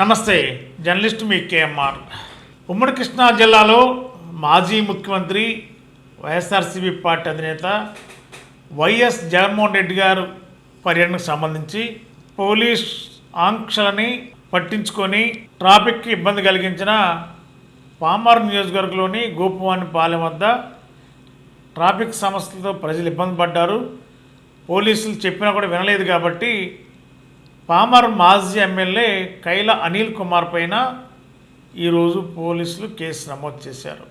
నమస్తే జర్నలిస్ట్ మీ కేఎంఆర్. ఉమ్మడి కృష్ణా జిల్లాలో మాజీ ముఖ్యమంత్రి వైఎస్ఆర్సీపీ పార్టీ అధినేత వైఎస్ జగన్మోహన్ రెడ్డి గారు పర్యటనకు సంబంధించి పోలీస్ ఆంక్షలని పట్టించుకొని ట్రాఫిక్కి ఇబ్బంది కలిగించిన పామారు నియోజకవర్గంలోని గోపవాని పాలెం వద్ద ట్రాఫిక్ సమస్యలతో ప్రజలు ఇబ్బంది పడ్డారు. పోలీసులు చెప్పినా కూడా వినలేదు కాబట్టి పామర్ మాజీ ఎమ్మెల్యే కైల అనిల్ కుమార్ పైన ఈరోజు పోలీసులు కేసు నమోదు చేశారు.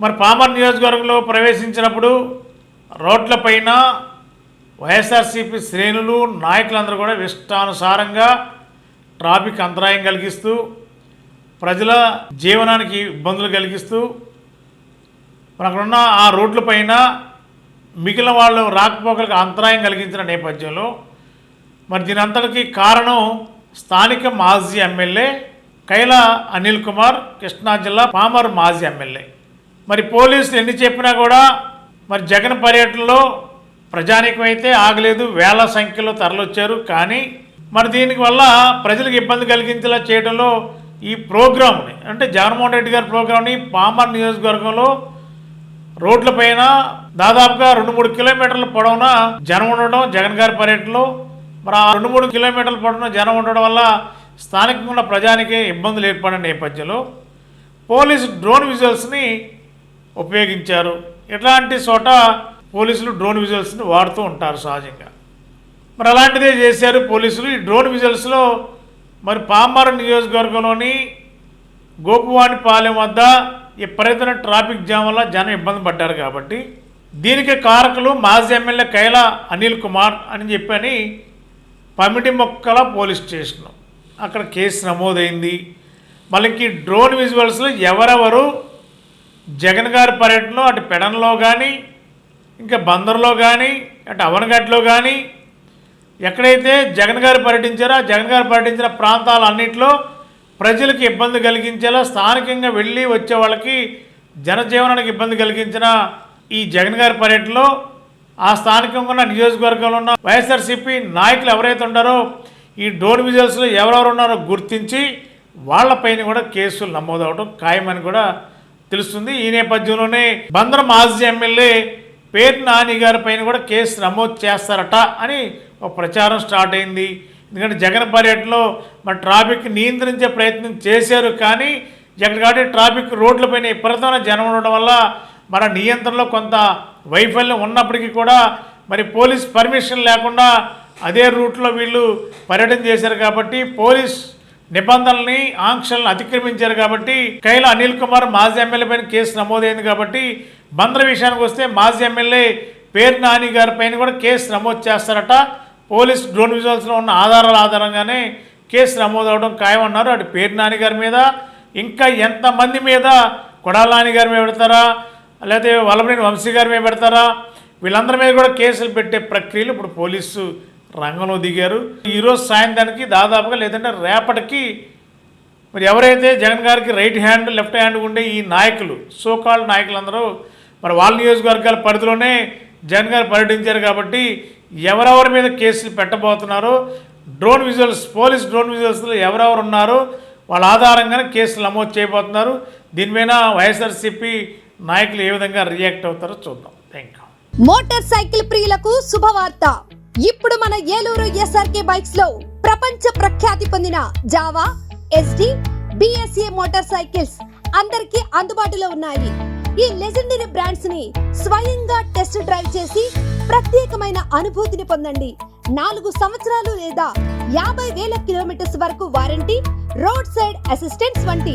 మరి పామర్ నియోజకవర్గంలో ప్రవేశించినప్పుడు రోడ్లపైన వైఎస్ఆర్సీపీ శ్రేణులు నాయకులందరూ కూడా ఇష్టానుసారంగా ట్రాఫిక్ అంతరాయం కలిగిస్తూ ప్రజల జీవనానికి ఇబ్బందులు కలిగిస్తూ మరి అక్కడున్న ఆ రోడ్లపైన మిగిలిన వాళ్ళు రాకపోకలకు అంతరాయం కలిగించిన నేపథ్యంలో మరి దీని అంతటికి కారణం స్థానిక మాజీ ఎమ్మెల్యే కైల అనిల్ కుమార్ కృష్ణా జిల్లా పామర్ మాజీ ఎమ్మెల్యే. మరి పోలీసులు ఎన్ని చెప్పినా కూడా మరి జగన్ పర్యటనలో ప్రజానికం అయితే ఆగలేదు వేల సంఖ్యలో తరలొచ్చారు. కానీ మరి దీనికి వల్ల ప్రజలకు ఇబ్బంది కలిగించేలా చేయడంలో ఈ ప్రోగ్రామ్ని అంటే జగన్మోహన్ రెడ్డి గారి ప్రోగ్రామ్ని పామర్ నియోజకవర్గంలో రోడ్లపైన దాదాపుగా రెండు మూడు కిలోమీటర్ల పొడవున జనం ఉండడం జగన్ గారి పర్యటనలో మరి ఆ రెండు మూడు కిలోమీటర్ల పొడవున జనం ఉండడం వల్ల స్థానికంగా ఉన్న ప్రజానికి ఇబ్బందులు ఏర్పడిన నేపథ్యంలో పోలీసు డ్రోన్ విజువల్స్ని ఉపయోగించారు. ఇట్లాంటి చోట పోలీసులు డ్రోన్ విజువల్స్ని వాడుతూ ఉంటారు సహజంగా. మరి అలాంటిదే చేశారు పోలీసులు. ఈ డ్రోన్ విజువల్స్లో మరి పామారు నియోజకవర్గంలోని గోపువానిపాలెం వద్ద విపరీతమైన ట్రాఫిక్ జామ్ వల్ల జనం ఇబ్బంది పడ్డారు కాబట్టి దీనికి కారకులు మాజీ ఎమ్మెల్యే కైల అనిల్ కుమార్ అని చెప్పని పమిటి మొక్కల పోలీస్ స్టేషన్. అక్కడ కేసు నమోదైంది. మళ్ళీ డ్రోన్ విజువల్స్లో ఎవరెవరు? జగన్ గారి పర్యటనలో అటు పెడన్లో కానీ ఇంకా బందర్లో కానీ అటు అవనగడ్లో కానీ ఎక్కడైతే జగన్ గారు పర్యటించారో జగన్ గారు పర్యటించిన ప్రాంతాలన్నింటిలో ప్రజలకు ఇబ్బంది కలిగించేలా స్థానికంగా వెళ్ళి వచ్చే వాళ్ళకి జనజీవనానికి ఇబ్బంది కలిగించిన ఈ జగన్ గారి పర్యటనలో ఆ స్థానికంగా ఉన్న నియోజకవర్గంలో ఉన్న వైఎస్ఆర్సీపీ నాయకులు ఎవరైతే ఉన్నారో ఈ డోర్ విజువల్స్లో ఎవరెవరు ఉన్నారో గుర్తించి వాళ్ళపైన కూడా కేసులు నమోదవడం ఖాయమని కూడా తెలుస్తుంది. ఈ నేపథ్యంలోనే బందర మాజీ ఎమ్మెల్యే పేరు నాని గారి పైన కూడా కేసు నమోదు చేస్తారట అని ఒక ప్రచారం స్టార్ట్ అయింది. ఎందుకంటే జగన్ పర్యటనలో మన ట్రాఫిక్ నియంత్రించే ప్రయత్నం చేశారు కానీ జగన్ కాబట్టి ట్రాఫిక్ రోడ్లపైన విపరీతమైన జనం ఉండడం వల్ల మన నియంత్రణలో కొంత వైఫల్యం ఉన్నప్పటికీ కూడా మరి పోలీస్ పర్మిషన్ లేకుండా అదే రూట్లో వీళ్ళు పర్యటన చేశారు కాబట్టి పోలీస్ నిబంధనల్ని ఆంక్షలను అతిక్రమించారు కాబట్టి కైల అనిల్ కుమార్ మాజీ ఎమ్మెల్యే పైన కేసు నమోదైంది కాబట్టి బంద్ల విషయానికి వస్తే మాజీ ఎమ్మెల్యే పేరు నాని గారి పైన కూడా కేసు నమోదు చేస్తారట. పోలీస్ డ్రోన్ విజువల్స్లో ఉన్న ఆధారాల ఆధారంగానే కేసు నమోదు అవడం ఖాయమన్నారు. అటు పేరు నాని గారి మీద ఇంకా ఎంతమంది మీద కొడాల నాని గారి మీద పెడతారా? లేకపోతే వల్లభనేని వంశీ గారి మీద పెడతారా? వీళ్ళందరి మీద కూడా కేసులు పెట్టే ప్రక్రియలు ఇప్పుడు పోలీసు రంగంలో దిగారు. ఈరోజు సాయంత్రానికి దాదాపుగా లేదంటే రేపటికి మరి ఎవరైతే జగన్ గారికి రైట్ హ్యాండ్ లెఫ్ట్ హ్యాండ్ ఉండే ఈ నాయకులు సోకాల్ నాయకులందరూ మరి వాళ్ళ నియోజకవర్గాల పరిధిలోనే జగన్ గారు పర్యటించారు కాబట్టి ఎవరెవరి మీద కేసులు పెట్టబోతున్నారో డ్రోన్ విజువల్స్ పోలీస్ డ్రోన్ విజువల్స్లో ఎవరెవరు ఉన్నారో వాళ్ళ ఆధారంగానే కేసులు నమోదు చేయబోతున్నారు. దీనిపైన వైఎస్ఆర్సీపీ నాయకులు ఏ విధంగా రియాక్ట్ అవుతారో చూద్దాం. థ్యాంక్ యూ మోటార్ సైకిల్ ప్రియులకు శుభవార్త. ఇప్పుడు మన ఏలూరు ఎస్ఆర్కే బైక్స్లో ప్రపంచ ప్రఖ్యాతి పొందిన Jawa SD BSA motor cycles అందరికీ అందుబాటులో ఉన్నాయి. ఈ లెజెండరీ బ్రాండ్స్ని స్వయంగా టెస్ట్ డ్రైవ్ చేసి ప్రత్యేకమైన అనుభూతిని పొందండి. నాలుగు సంవత్సరాలు లేదా యాభై వేల కిలోమీటర్స్ వరకు వారంటీ రోడ్ సైడ్ అసిస్టెంట్స్ వంటి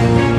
Thank you.